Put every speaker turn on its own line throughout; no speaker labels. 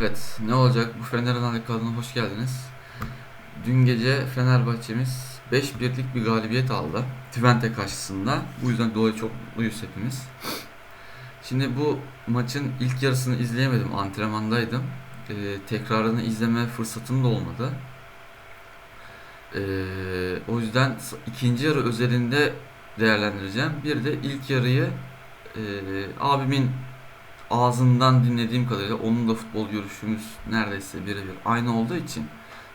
Evet, ne olacak? Bu Fener'in alakalı hoş geldiniz. Dün gece Fenerbahçe'miz 5-1'lik bir galibiyet aldı. Twente karşısında. Bu yüzden dolayı çok mutluyuz hepimiz. Şimdi bu maçın ilk yarısını izleyemedim. Antrenmandaydım. Ee, tekrarını izleme fırsatım da olmadı. Ee, o yüzden ikinci yarı özelinde değerlendireceğim. Bir de ilk yarıyı e, abimin ağzından dinlediğim kadarıyla onun da futbol görüşümüz neredeyse birebir aynı olduğu için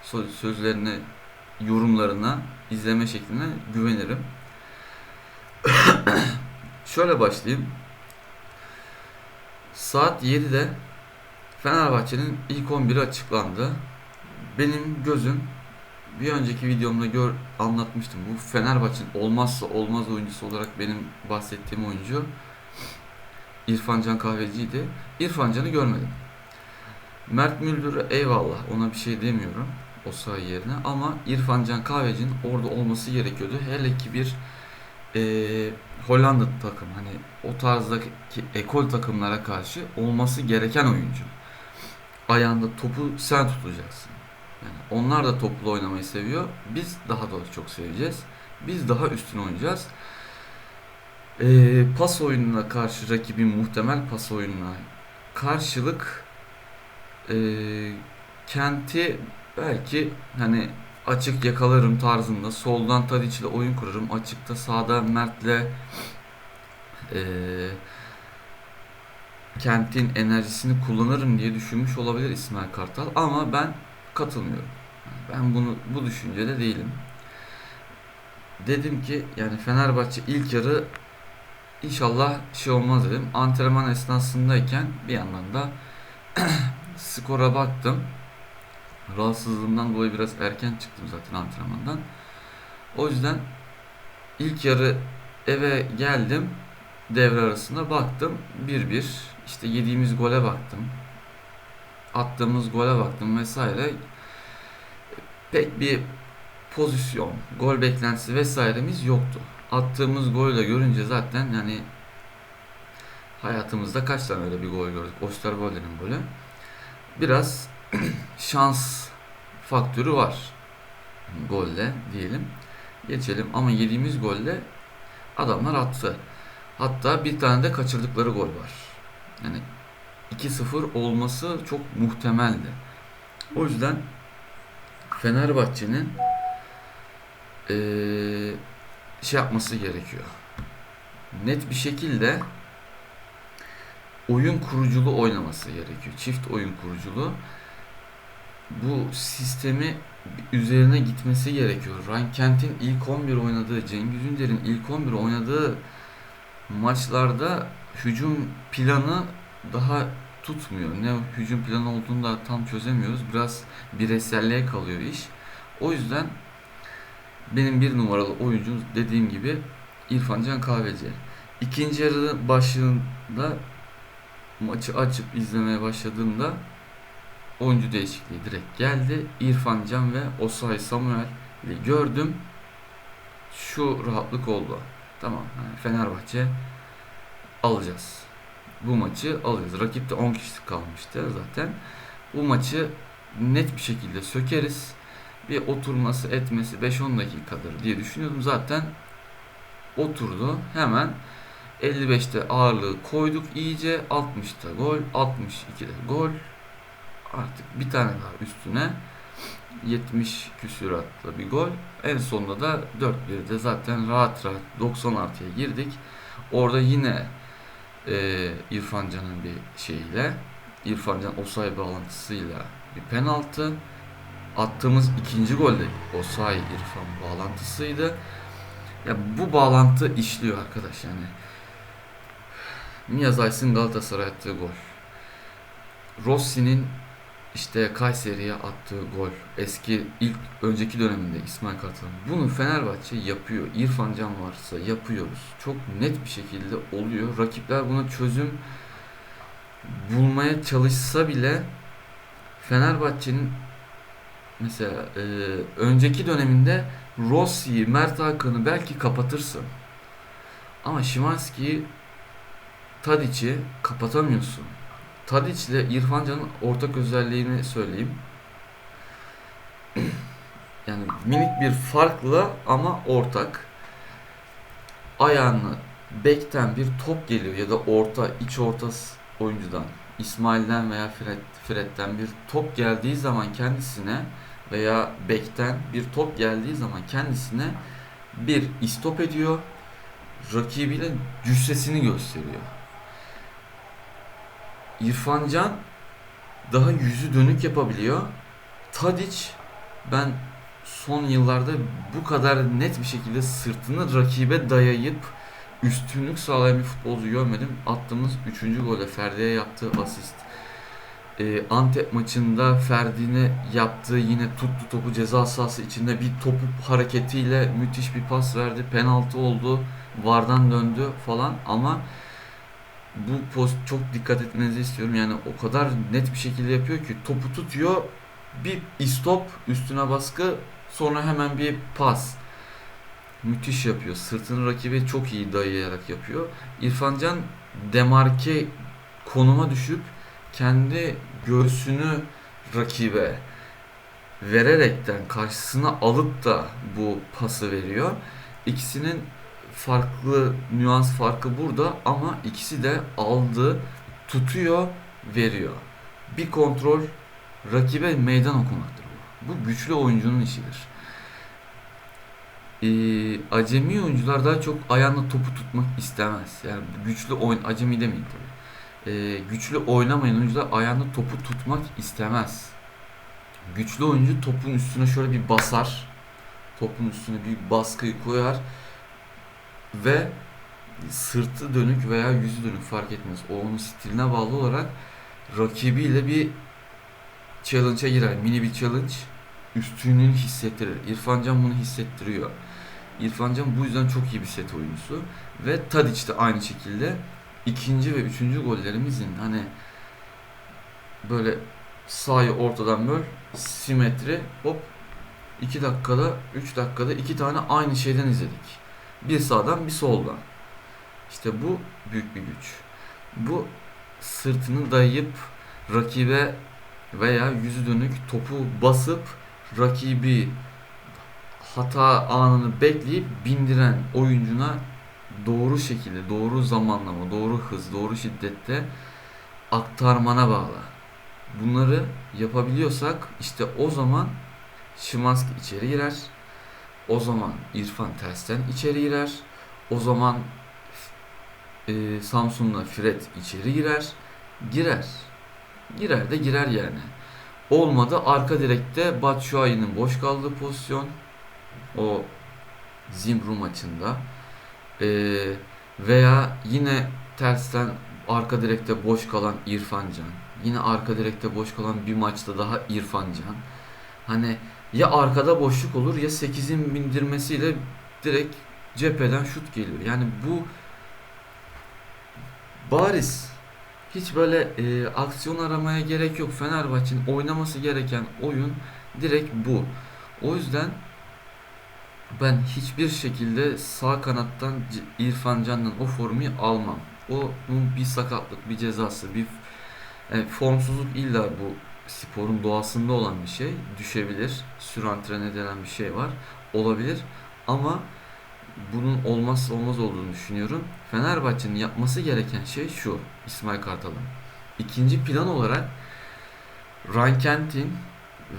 sö- sözlerine, yorumlarına, izleme şekline güvenirim. Şöyle başlayayım. Saat 7'de Fenerbahçe'nin ilk 11'i açıklandı. Benim gözüm bir önceki videomda gör anlatmıştım. Bu Fenerbahçe'nin olmazsa olmaz oyuncusu olarak benim bahsettiğim oyuncu İrfan Can Kahveci'ydi. İrfan Can'ı görmedim. Mert Müldür'ü eyvallah ona bir şey demiyorum o saha yerine ama İrfan Can Kahveci'nin orada olması gerekiyordu. Hele ki bir eee Hollanda takım hani o tarzdaki ekol takımlara karşı olması gereken oyuncu. Ayağında topu sen tutacaksın. Yani onlar da toplu oynamayı seviyor. Biz daha doğrusu çok seveceğiz. Biz daha üstün oynayacağız. Ee, pas oyununa karşı rakibin muhtemel pas oyununa karşılık ee, Kent'i belki hani açık yakalarım tarzında soldan Tadic ile oyun kurarım açıkta sağda Mert'le ee, Kent'in enerjisini kullanırım diye düşünmüş olabilir İsmail Kartal ama ben katılmıyorum. Ben bunu bu düşüncede değilim. Dedim ki yani Fenerbahçe ilk yarı İnşallah şey olmaz dedim. Antrenman esnasındayken bir yandan da skora baktım. Rahatsızlığımdan dolayı biraz erken çıktım zaten antrenmandan. O yüzden ilk yarı eve geldim. Devre arasında baktım 1-1. İşte yediğimiz gole baktım. Attığımız gole baktım vesaire. Pek bir pozisyon, gol beklentisi vesairemiz yoktu attığımız golü de görünce zaten yani hayatımızda kaç tane öyle bir gol gördük. Osterwolde'nin golü. Biraz şans faktörü var golle diyelim. Geçelim ama yediğimiz golle adamlar attı. Hatta bir tane de kaçırdıkları gol var. Yani 2-0 olması çok muhtemeldi. O yüzden Fenerbahçe'nin eee şey yapması gerekiyor. Net bir şekilde oyun kuruculu oynaması gerekiyor. Çift oyun kuruculu. Bu sistemi üzerine gitmesi gerekiyor. Ryan Kent'in ilk 11 oynadığı, Cengiz Ünder'in ilk 11 oynadığı maçlarda hücum planı daha tutmuyor. Ne hücum planı olduğunu da tam çözemiyoruz. Biraz bireyselliğe kalıyor iş. O yüzden benim bir numaralı oyuncum dediğim gibi İrfan Can Kahveci. İkinci yarı başında maçı açıp izlemeye başladığımda oyuncu değişikliği direkt geldi. İrfan Can ve Osay Samuel ile gördüm. Şu rahatlık oldu. Tamam Fenerbahçe alacağız. Bu maçı alacağız. Rakipte 10 kişi kalmıştı zaten. Bu maçı net bir şekilde sökeriz bir oturması etmesi 5-10 dakikadır diye düşünüyordum. Zaten oturdu. Hemen 55'te ağırlığı koyduk iyice. 60'ta gol, 62'de gol. Artık bir tane daha üstüne 70 küsuratlı bir gol. En sonunda da 4-1'de zaten rahat rahat 90 artıya girdik. Orada yine e, İrfan Can'ın bir şeyiyle İrfan Can Osay bağlantısıyla bir penaltı attığımız ikinci golde o Osayi İrfan bağlantısıydı. Ya bu bağlantı işliyor arkadaş yani. Miyaz Ays'ın Galatasaray attığı gol. Rossi'nin işte Kayseri'ye attığı gol. Eski ilk önceki döneminde İsmail Kartal. Bunu Fenerbahçe yapıyor. İrfan Can varsa yapıyoruz. Çok net bir şekilde oluyor. Rakipler buna çözüm bulmaya çalışsa bile Fenerbahçe'nin mesela e, önceki döneminde Rossi'yi, Mert Hakan'ı belki kapatırsın. Ama Şimanski'yi Tadic'i kapatamıyorsun. Tadic ile İrfan Can'ın ortak özelliğini söyleyeyim. yani minik bir farkla ama ortak. Ayağını bekten bir top geliyor ya da orta iç orta oyuncudan İsmail'den veya Fred, Fred'den bir top geldiği zaman kendisine veya bekten bir top geldiği zaman kendisine bir istop ediyor rakibiyle cüssesini gösteriyor. İrfan Can daha yüzü dönük yapabiliyor. Tadic ben son yıllarda bu kadar net bir şekilde sırtını rakibe dayayıp üstünlük sağlayan bir futbolcu görmedim. Attığımız 3. gole Ferdi'ye yaptığı asist. Ee, Antep maçında Ferdi'ne yaptığı yine tuttu topu ceza sahası içinde bir topu hareketiyle müthiş bir pas verdi. Penaltı oldu. Vardan döndü falan ama bu post çok dikkat etmenizi istiyorum. Yani o kadar net bir şekilde yapıyor ki topu tutuyor. Bir istop üstüne baskı sonra hemen bir pas. Müthiş yapıyor. Sırtını rakibe çok iyi dayayarak yapıyor. İrfan Can demarke konuma düşüp kendi göğsünü rakibe vererekten karşısına alıp da bu pası veriyor. İkisinin farklı nüans farkı burada ama ikisi de aldı, tutuyor, veriyor. Bir kontrol rakibe meydan okumaktır bu. Bu güçlü oyuncunun işidir. Ee, acemi oyuncular daha çok ayağında topu tutmak istemez. Yani güçlü oyun acemi demeyin tabii. Ee, güçlü oynamayan oyuncular ayağında topu tutmak istemez. Güçlü oyuncu topun üstüne şöyle bir basar. Topun üstüne bir baskıyı koyar ve sırtı dönük veya yüzü dönük fark etmez. O onun stiline bağlı olarak rakibiyle bir challenge'a girer. Mini bir challenge üstünlüğünü hissettirir. İrfan Can bunu hissettiriyor. İrfan Can bu yüzden çok iyi bir set oyuncusu. Ve Tadic de aynı şekilde ikinci ve üçüncü gollerimizin hani böyle sahayı ortadan böl simetri hop 2 dakikada 3 dakikada iki tane aynı şeyden izledik. Bir sağdan bir soldan. İşte bu büyük bir güç. Bu sırtını dayayıp rakibe veya yüzü dönük topu basıp rakibi hata anını bekleyip bindiren oyuncuna doğru şekilde, doğru zamanlama, doğru hız, doğru şiddette aktarmana bağlı. Bunları yapabiliyorsak işte o zaman Şimanski içeri girer. O zaman İrfan tersten içeri girer. O zaman e, Samsun'la Fred içeri girer. Girer. Girer de girer yani. Olmadı arka direkte Batshuayi'nin boş kaldığı pozisyon. O Zimbru maçında. E, veya yine tersten arka direkte boş kalan İrfan Can. Yine arka direkte boş kalan bir maçta daha İrfan Can. Hani ya arkada boşluk olur ya 8'in bindirmesiyle direkt cepheden şut geliyor. Yani bu bariz. Hiç böyle e, aksiyon aramaya gerek yok. Fenerbahçe'nin oynaması gereken oyun direkt bu. O yüzden ben hiçbir şekilde sağ kanattan İrfan Can'dan o formu almam. Onun bir sakatlık, bir cezası, bir yani formsuzluk illa bu sporun doğasında olan bir şey. Düşebilir. Sürantrene denen bir şey var. Olabilir. Ama bunun olmazsa olmaz olduğunu düşünüyorum. Fenerbahçe'nin yapması gereken şey şu. İsmail Kartal'ın. İkinci plan olarak Rankent'in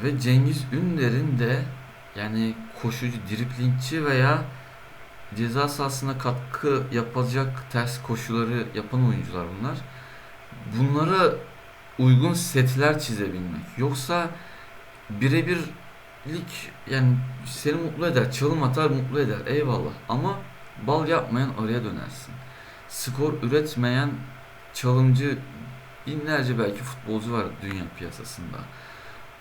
ve Cengiz Ünder'in de yani koşucu, driplingçi veya ceza sahasına katkı yapacak ters koşuları yapan oyuncular bunlar. Bunlara uygun setler çizebilmek. Yoksa birebirlik yani seni mutlu eder. Çalım atar mutlu eder. Eyvallah. Ama bal yapmayan araya dönersin. Skor üretmeyen çalımcı binlerce belki futbolcu var dünya piyasasında.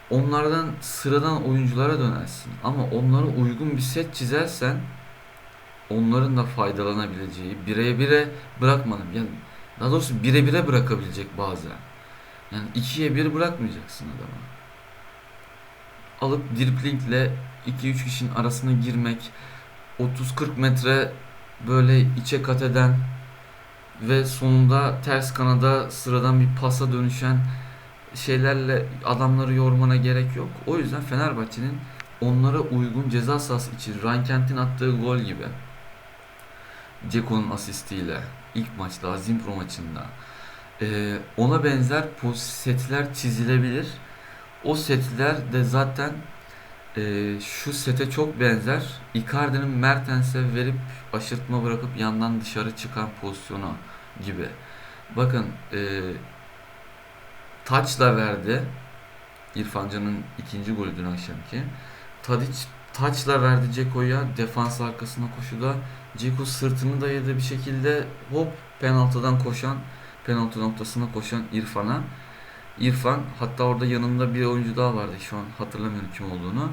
Onlardan sıradan oyunculara dönersin. Ama onlara uygun bir set çizersen onların da faydalanabileceği bireye bire bırakmadım. Yani daha doğrusu bire bire bırakabilecek bazen. Yani ikiye bir bırakmayacaksın adama. Alıp driplingle 2-3 kişinin arasına girmek, 30-40 metre böyle içe kat eden ve sonunda ters kanada sıradan bir pasa dönüşen şeylerle adamları yormana gerek yok. O yüzden Fenerbahçe'nin onlara uygun ceza sahası için Rankent'in attığı gol gibi Ceko'nun asistiyle ilk maçta Azimpro maçında ee, ona benzer setler çizilebilir. O setler de zaten e, şu sete çok benzer. Icardi'nin Mertens'e verip aşırtma bırakıp yandan dışarı çıkan pozisyonu gibi. Bakın e, taçla verdi. İrfan Can'ın ikinci golü dün akşamki. Tadic taçla verdi Ceko'ya defans arkasına koşuda. Ceko sırtını dayadı bir şekilde hop penaltıdan koşan penaltı noktasına koşan İrfan'a. İrfan hatta orada yanında bir oyuncu daha vardı şu an hatırlamıyorum kim olduğunu.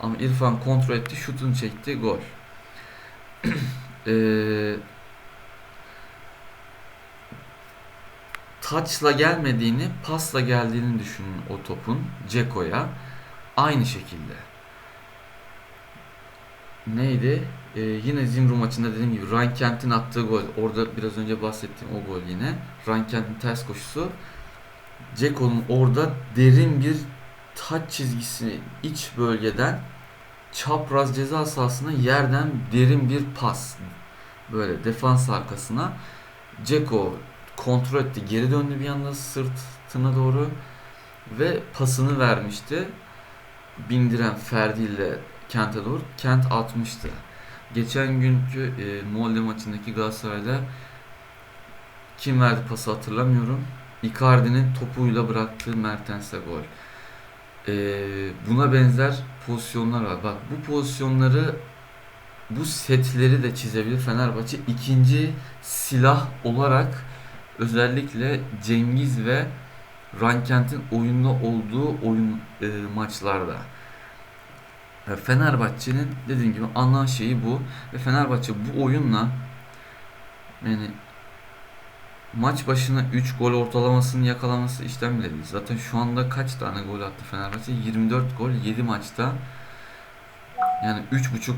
Ama İrfan kontrol etti, şutunu çekti, gol. Eee touch'la gelmediğini, pasla geldiğini düşünün o topun Ceko'ya. Aynı şekilde. Neydi? Ee, yine Zimru maçında dediğim gibi Ryan Kent'in attığı gol. Orada biraz önce bahsettiğim o gol yine. Ryan Kent'in ters koşusu. Ceko'nun orada derin bir taç çizgisini iç bölgeden çapraz ceza sahasına yerden derin bir pas. Böyle defans arkasına. Ceko kontrol etti. Geri döndü bir anda sırtına doğru ve pasını vermişti. Bindiren Ferdi ile Kent'e doğru. Kent atmıştı. Geçen günkü e, Molde maçındaki Galatasaray'da kim verdi pası hatırlamıyorum. Icardi'nin topuyla bıraktığı Mertens'e gol. E, buna benzer pozisyonlar var. Bak bu pozisyonları bu setleri de çizebilir Fenerbahçe. ikinci silah olarak özellikle Cengiz ve Rankent'in oyunda olduğu oyun e, maçlarda. E, Fenerbahçe'nin dediğim gibi ana şeyi bu ve Fenerbahçe bu oyunla yani maç başına 3 gol ortalamasını yakalaması işten bile değil. Zaten şu anda kaç tane gol attı Fenerbahçe? 24 gol 7 maçta. Yani 3.5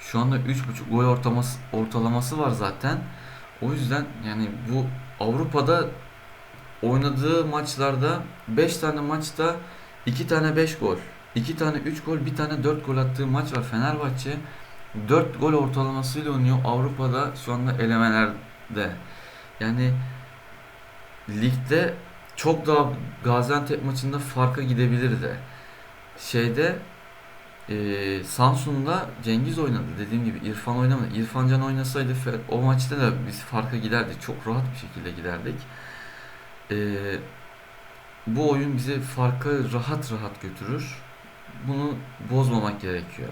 şu anda 3.5 gol ortalaması, ortalaması var zaten. O yüzden yani bu Avrupa'da oynadığı maçlarda 5 tane maçta 2 tane 5 gol, 2 tane 3 gol, 1 tane 4 gol attığı maç var. Fenerbahçe 4 gol ortalamasıyla oynuyor Avrupa'da şu anda elemelerde. Yani ligde çok daha Gaziantep maçında farka gidebilirdi. Şeyde e, Samsun'da Cengiz oynadı. Dediğim gibi İrfan oynamadı. İrfan Can oynasaydı o maçta da biz farka giderdik. Çok rahat bir şekilde giderdik. E, bu oyun bizi farka rahat rahat götürür. Bunu bozmamak gerekiyor.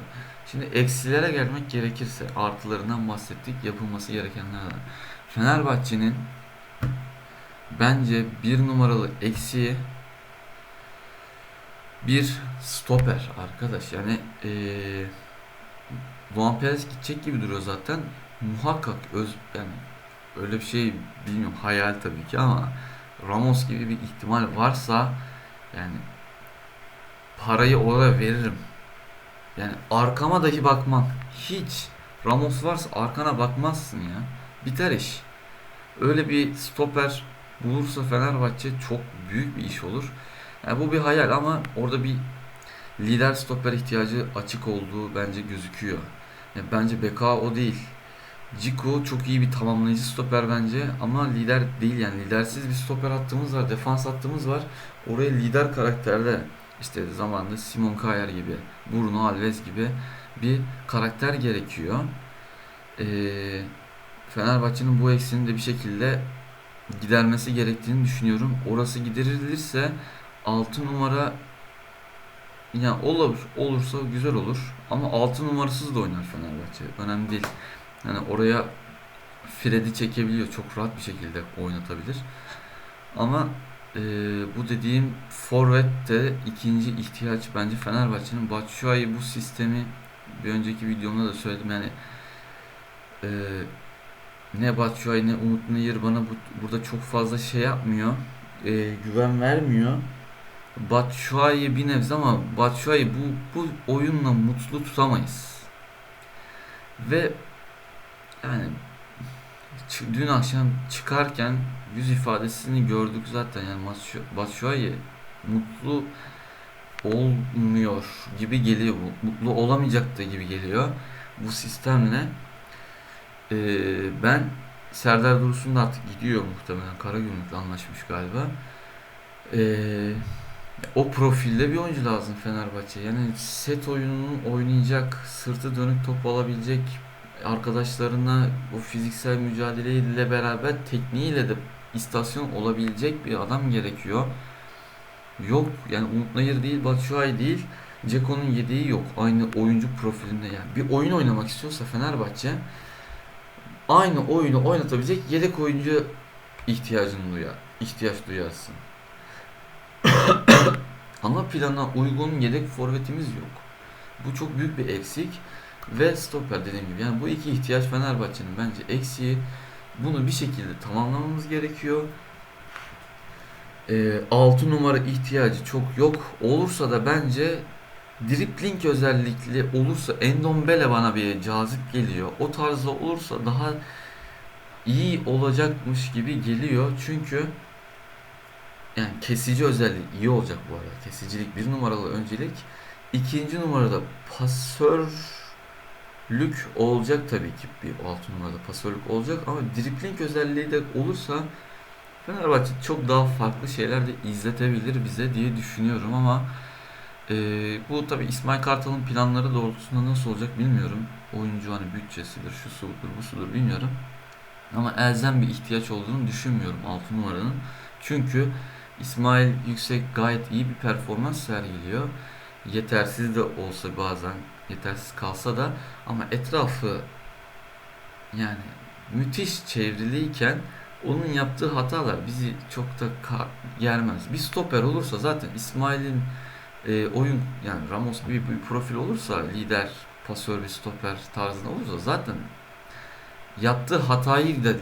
Şimdi eksilere gelmek gerekirse artılarından bahsettik. Yapılması gerekenlerden. Fenerbahçe'nin bence bir numaralı eksiği bir stoper arkadaş. Yani ee, Van Perez gidecek gibi duruyor zaten. Muhakkak öz yani öyle bir şey bilmiyorum hayal tabii ki ama Ramos gibi bir ihtimal varsa yani parayı oraya veririm. Yani arkama dahi bakmam. Hiç. Ramos varsa arkana bakmazsın ya. Biter iş. Öyle bir stoper bulursa Fenerbahçe çok büyük bir iş olur. Yani bu bir hayal ama orada bir lider stoper ihtiyacı açık olduğu bence gözüküyor. Yani bence Beka o değil. Ciku çok iyi bir tamamlayıcı stoper bence ama lider değil yani lidersiz bir stoper hattımız var, defans hattımız var. Oraya lider karakterde işte zamanında Simon Kjaer gibi, Bruno Alves gibi bir karakter gerekiyor. Ee, Fenerbahçe'nin bu eksiğini de bir şekilde gidermesi gerektiğini düşünüyorum. Orası giderilirse 6 numara yani olur, olursa güzel olur. Ama 6 numarasız da oynar Fenerbahçe. Önemli değil. Yani oraya Fred'i çekebiliyor. Çok rahat bir şekilde oynatabilir. Ama e, bu dediğim forvet de ikinci ihtiyaç bence Fenerbahçe'nin. Batshuayi bu sistemi bir önceki videomda da söyledim. Yani e, ne Batshuayi ne Umut Nayır bana bu, burada çok fazla şey yapmıyor. E, güven vermiyor. Batshuayi bir nebze ama Batshuayi bu, bu oyunla mutlu tutamayız. Ve yani Dün akşam çıkarken yüz ifadesini gördük zaten yani Batshu- Batshuayi mutlu olmuyor gibi geliyor. Mutlu olamayacak da gibi geliyor bu sistemle. Ee, ben Serdar Dursun da artık gidiyor muhtemelen. Karagümrük'le anlaşmış galiba. Ee, o profilde bir oyuncu lazım Fenerbahçe. Yani set oyununu oynayacak, sırtı dönük top alabilecek, arkadaşlarına o fiziksel mücadeleyle beraber tekniğiyle de istasyon olabilecek bir adam gerekiyor. Yok yani Umut Nayır değil, Batshuayi değil. Ceko'nun yedeği yok. Aynı oyuncu profilinde yani. Bir oyun oynamak istiyorsa Fenerbahçe aynı oyunu oynatabilecek yedek oyuncu ihtiyacını duyar. ihtiyaç duyarsın. Ana plana uygun yedek forvetimiz yok. Bu çok büyük bir eksik ve stoper dediğim gibi. Yani bu iki ihtiyaç Fenerbahçe'nin bence eksiği. Bunu bir şekilde tamamlamamız gerekiyor. 6 numara ihtiyacı çok yok. Olursa da bence dripling özellikli olursa Endombele bana bir cazip geliyor. O tarzda olursa daha iyi olacakmış gibi geliyor. Çünkü yani kesici özellik iyi olacak bu arada. Kesicilik bir numaralı öncelik. İkinci numarada pasörlük olacak tabii ki bir altı numarada pasörlük olacak ama dripling özelliği de olursa Fenerbahçe çok daha farklı şeyler de izletebilir bize diye düşünüyorum ama e, bu tabii İsmail Kartal'ın planları doğrultusunda nasıl olacak bilmiyorum. Oyuncu hani bütçesidir, şu sudur, bu sudur bilmiyorum. Ama elzem bir ihtiyaç olduğunu düşünmüyorum 6 numaranın. Çünkü İsmail Yüksek gayet iyi bir performans sergiliyor. Yetersiz de olsa bazen yetersiz kalsa da ama etrafı yani müthiş çevriliyken onun yaptığı hatalar bizi çok da germez. Bir stoper olursa zaten İsmail'in e, oyun yani Ramos gibi bir profil olursa lider, pasör bir stoper tarzında olursa zaten yaptığı hatayı da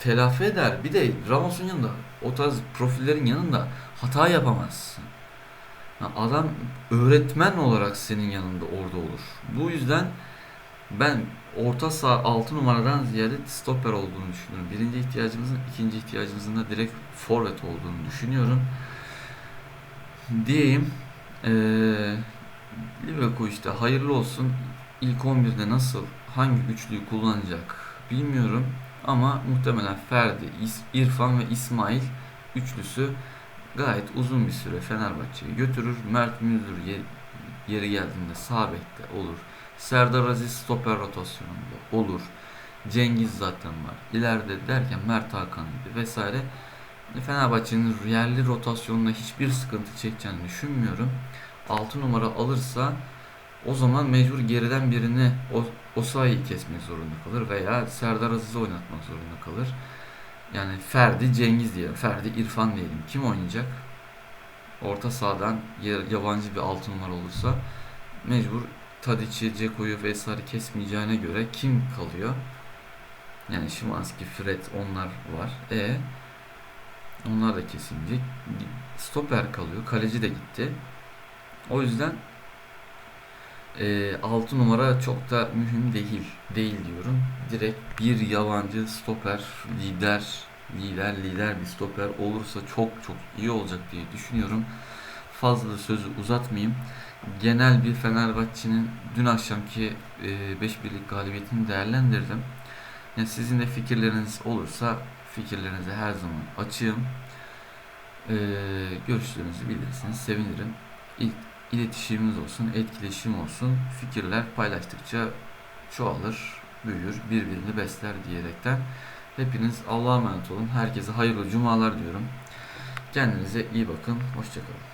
telafi eder. Bir de Ramos'un yanında o tarz profillerin yanında hata yapamazsın. Ha, Adam öğretmen olarak senin yanında orada olur. Bu yüzden ben orta saha 6 numaradan ziyade stoper olduğunu düşünüyorum. Birinci ihtiyacımızın ikinci ihtiyacımızın da direkt forvet olduğunu düşünüyorum. Diyeyim. Ee, Liverpool işte hayırlı olsun. İlk 11'de nasıl hangi üçlüyü kullanacak bilmiyorum. Ama muhtemelen Ferdi, İrfan ve İsmail üçlüsü gayet uzun bir süre Fenerbahçe'yi götürür. Mert Müldür ye- yeri geldiğinde sağ olur. Serdar Aziz stoper rotasyonunda olur. Cengiz zaten var. İleride derken Mert Hakan gibi vesaire. Fenerbahçe'nin yerli rotasyonunda hiçbir sıkıntı çekeceğini düşünmüyorum. 6 numara alırsa o zaman mecbur geriden birini o, Osayi'yi kesmek zorunda kalır veya Serdar Aziz'i oynatmak zorunda kalır. Yani Ferdi, Cengiz diyelim. Ferdi, İrfan diyelim. Kim oynayacak? Orta sahadan ya- yabancı bir 6 numara olursa mecbur Tadic'i, Ceko'yu vesaire kesmeyeceğine göre kim kalıyor? Yani Şimanski, Fred onlar var. E onlar da kesilmeyecek. Stoper kalıyor. Kaleci de gitti. O yüzden e, 6 numara çok da mühim değil. Değil diyorum. Direkt bir yabancı stoper, lider, lider, lider bir stoper olursa çok çok iyi olacak diye düşünüyorum. Fazla sözü uzatmayayım. Genel bir Fenerbahçe'nin dün akşamki e, 5 birlik galibiyetini değerlendirdim. Yani sizin de fikirleriniz olursa fikirlerinize her zaman açığım. E, görüşlerinizi bilirsiniz. Sevinirim. İl, iletişimimiz olsun, etkileşim olsun. Fikirler paylaştıkça çoğalır, büyür, birbirini besler diyerekten. Hepiniz Allah'a emanet olun. Herkese hayırlı cumalar diyorum. Kendinize iyi bakın. Hoşçakalın.